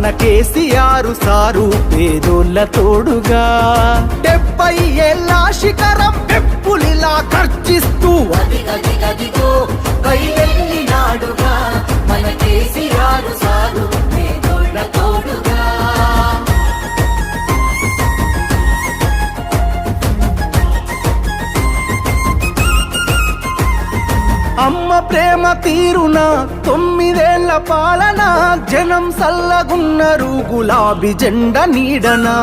మన కేసీఆర్ సారు పేదోళ్ళ తోడుగా. డెబ్బై ఏళ్ళ శిఖరం పెప్పులిలా ఖర్చిస్తూ మన కేసీఆర్ సారు పేదోళ్ళ తోడుగా. అమ్మ ప్రేమ తీరున తొమ్మిదేళ్ళ పాలన జనం సల్లగున్నారు గులాబీ జెండ నీడనా?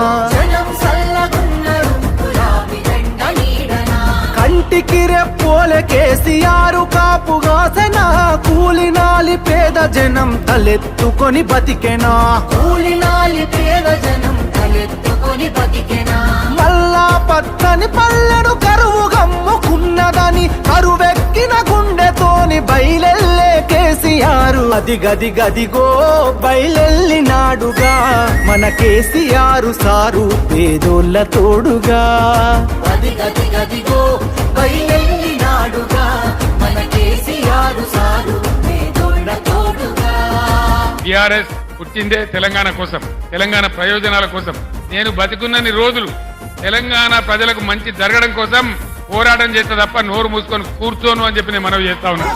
కంటికి రెప్పోలే కేసీఆర్ కాపుగాసన? కూలినాలి పేద జనం తలెత్తుకొని బతికెనా? కూలినాలి పేద జనం తలెత్తుకొని బతికెనా? మల్లా పచ్చని పల్లెడు కరువు గమ్ముకున్నదని కరువెక్కిన గుండెతోని బయలెల్లే కేసీఆర్ అది గది గదిగో బయలెల్లినాడుగా మన కేసీఆర్ సారు పేదోళ్ళ తోడుగా. అది గది మన కేసీఆర్ సారు పేదోళ్ళ తోడుగా. టిఆర్ఎస్ పుట్టిందే తెలంగాణ కోసం తెలంగాణ ప్రయోజనాల కోసం. నేను బతికున్నన్ని రోజులు తెలంగాణ ప్రజలకు మంచి జరగడం కోసం పోరాటం చేస్తే తప్ప నోరు మూసుకొని కూర్చోను అని చెప్పి నేను మనవి చేస్తా ఉన్నాను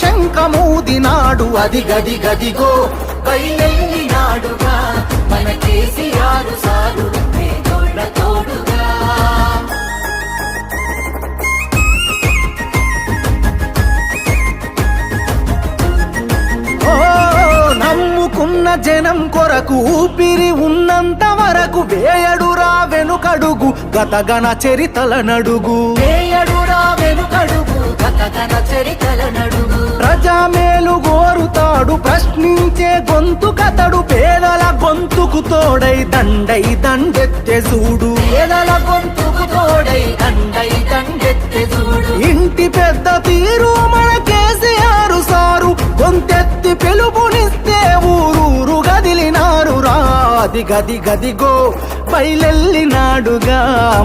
శంఖమూదినాడు అది గది గదిగో బయలెల్లినాడుగా మన కేసీఆర్ సారు తోడుగా. నమ్ముకున్న జనం కొరకు ఊపిరి ఉన్నంత వరకు వేయడురా వెనుకడుగు గతగన చరితల నడుగు. వేయడురా వెనుకడుగు చరితల నడుగు ప్రజామేలు గోరుతాడు ప్రశ్నించే గొంతు కతడు పేదల గొంతుకు తోడై దండై దండెత్తె చూడు. పేదల గొంతుకు తోడై దండై దండెత్తే చూడు. ఇంటి పెద్ద తీరు గది గది గదిగో బయలెల్లినాడుగా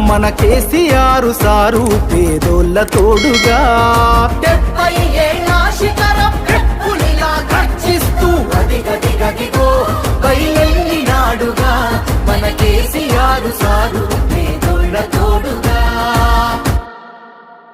మన కేసీఆర్ సారు పేదోళ్ళ తోడుగా